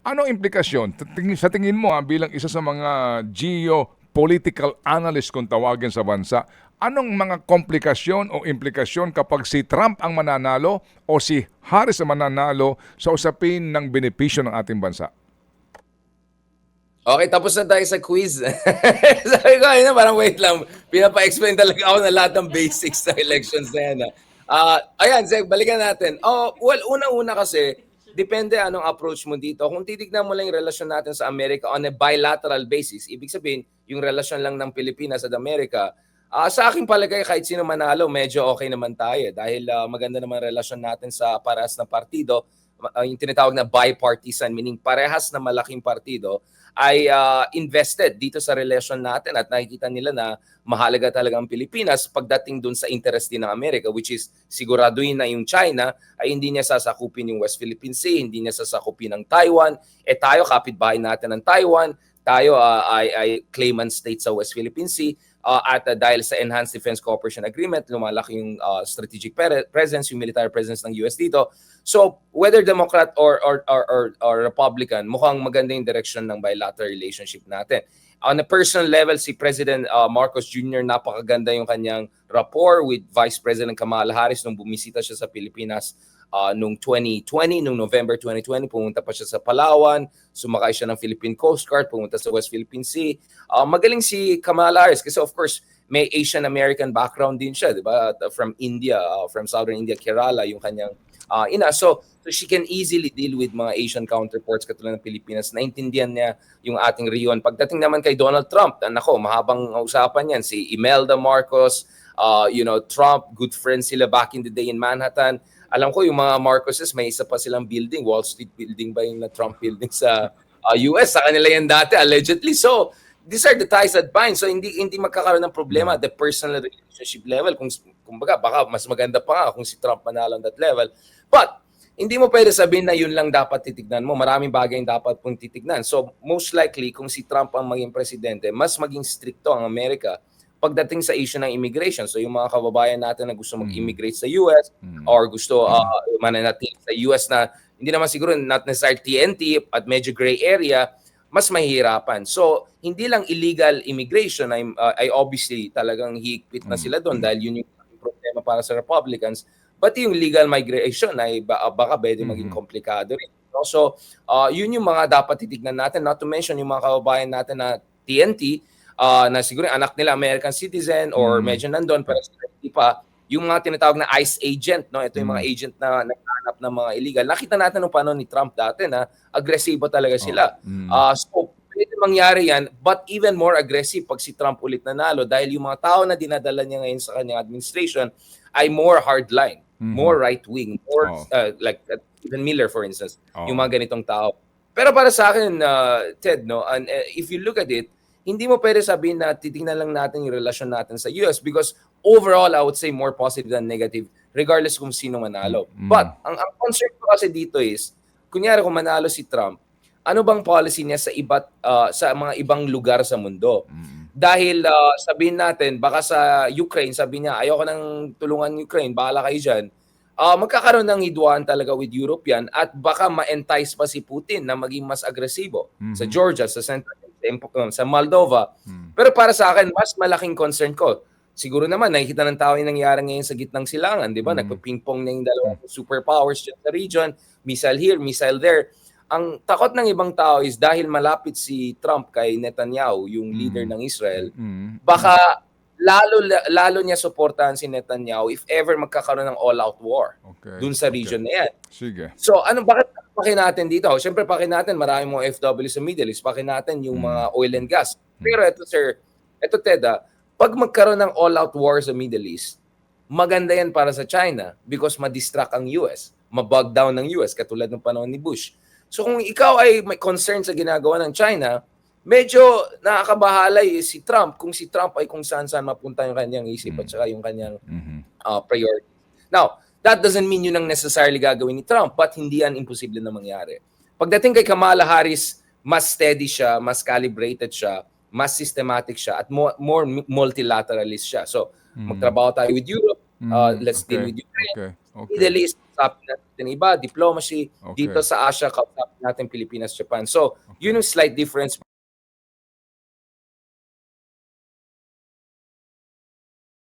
Anong implikasyon? Sa tingin mo, ah, bilang isa sa mga geopolitical analyst kung tawagin sa bansa, anong mga komplikasyon o implikasyon kapag si Trump ang mananalo o si Harris ang mananalo sa usapin ng benepisyo ng ating bansa? Okay, tapos na tayo sa quiz. Sabi ko, ayun na, parang wait lang. Pinapa-explain talaga ako na lahat ng basics ng elections na yan. Ah, ayan, Zeg, balikan natin. Oh, well, una-una kasi, depende anong approach mo dito. Kung titignan mo lang yung relasyon natin sa Amerika on a bilateral basis, ibig sabihin, yung relasyon lang ng Pilipinas at Amerika, ah, sa aking palagay, kahit sino manalo, medyo okay naman tayo. Dahil ah, maganda naman relasyon natin sa parehas na partido. Ah, yung tinatawag na bipartisan, meaning parehas na malaking partido, ay ah, invested dito sa relasyon natin at nakikita nila na mahalaga talaga ang Pilipinas pagdating dun sa interest din ng Amerika which is siguraduhin na yung China ay hindi niya sasakupin yung West Philippine Sea, hindi niya sasakupin ang Taiwan. Eh tayo, kapitbahay natin ng Taiwan, tayo ah, ay, ay claimant state sa West Philippine Sea ah, at ah, dahil sa Enhanced Defense Cooperation Agreement, lumalaki yung ah, strategic pre- presence, yung military presence ng US dito. So, whether Democrat or or, or or or Republican, mukhang maganda yung direction ng bilateral relationship natin. On a personal level, si President uh, Marcos Jr. napakaganda yung kanyang rapport with Vice President Kamala Harris nung bumisita siya sa Pilipinas uh, nung 2020, nung November 2020, pumunta pa siya sa Palawan, sumakay siya ng Philippine Coast Guard, pumunta sa West Philippine Sea. Uh, magaling si Kamala Harris kasi of course, may Asian American background din siya, di ba? At, uh, From India, uh, from Southern India, Kerala, yung kanyang uh, ina. So, so she can easily deal with mga Asian counterparts katulad ng Pilipinas. Naintindihan niya yung ating riyon. Pagdating naman kay Donald Trump, ah, nako, mahabang usapan yan. Si Imelda Marcos, uh, you know, Trump, good friends sila back in the day in Manhattan. Alam ko yung mga Marcoses, may isa pa silang building, Wall Street building ba yung na Trump building sa uh, US? Sa kanila yan dati, allegedly. So, these are the ties that bind. So, hindi hindi magkakaroon ng problema at the personal relationship level. Kung, kumbaga, baka mas maganda pa nga kung si Trump manalo on that level. But, hindi mo pwede sabihin na yun lang dapat titignan mo. Maraming bagay yung dapat pong titignan. So, most likely, kung si Trump ang maging presidente, mas maging stricto ang Amerika pagdating sa issue ng immigration. So, yung mga kababayan natin na gusto mag-immigrate sa US or gusto uh, mananatili sa US na hindi naman siguro not necessarily TNT at medyo gray area, mas mahihirapan. So, hindi lang illegal immigration ay, uh, ay obviously talagang higpit na sila doon dahil yun yung problema para sa Republicans. But yung legal migration ay ba- baka pwede maging komplikado rin. No? So, uh, yun yung mga dapat titignan natin. Not to mention yung mga kababayan natin na TNT, uh, na siguro anak nila American citizen or medyo nandun pero hindi pa. Yung mga tinatawag na ICE agent, no? ito yung mga agent na naghahanap ng mga illegal. Nakita natin nung paano ni Trump dati na agresibo talaga sila. Uh, so, pwede mangyari yan, but even more aggressive pag si Trump ulit nanalo dahil yung mga tao na dinadala niya ngayon sa kanyang administration ay more hardline, more right-wing, more Oh. uh, like uh, even Miller for instance, Oh. yung mga ganitong tao. Pero para sa akin, uh, Ted, no, and uh, if you look at it, hindi mo pwede sabihin na titingnan lang natin yung relasyon natin sa US because overall, I would say more positive than negative regardless kung sino manalo. But, ang, ang concern ko kasi dito is, kunyari kung manalo si Trump, ano bang policy niya sa iba't uh, sa mga ibang lugar sa mundo? Dahil uh, sabihin natin, baka sa Ukraine, sabi niya, ayoko nang tulungan Ukraine, bahala kayo dyan. Uh, magkakaroon ng hidwaan talaga with European at baka ma-entice pa si Putin na maging mas agresibo sa Georgia, sa Central, sa- sa Moldova. Pero para sa akin, mas malaking concern ko. Siguro naman, nakikita ng tao yung nangyari ngayon sa gitnang silangan, di ba? Nagpa-ping-pong na yung dalawang superpowers dyan sa region, missile here, missile there. Ang takot ng ibang tao is dahil malapit si Trump kay Netanyahu, yung leader ng Israel, baka lalo lalo niya suportahan si Netanyahu if ever magkakaroon ng all-out war Okay. dun sa okay. region na yan. Sige. So ano bakit paki natin dito? Siyempre paki natin maraming mga FW sa Middle East, paki natin yung mga oil and gas. Pero ito sir, ito Ted, ah, pag magkaroon ng all-out war sa Middle East, maganda yan para sa China because ma-distract ang US, mabog down ng US katulad ng panahon ni Bush. So kung ikaw ay may concern sa ginagawa ng China, medyo nakakabahalay eh, si Trump kung si Trump ay kung saan saan mapunta yung kanyang isip at saka yung kanyang uh, priority. Now, that doesn't mean yun ang necessarily gagawin ni Trump, but hindi yan imposible na mangyari. Pagdating kay Kamala Harris, mas steady siya, mas calibrated siya, mas systematic siya, at more, more multilateralist siya. So, magtrabaho tayo with Europe, uh, let's deal Okay. with Ukraine, Okay. Okay. Middle East, kausapin natin iba, diplomacy. Okay. Dito sa Asia, kausapin natin Pilipinas, Japan. So, yun yung slight difference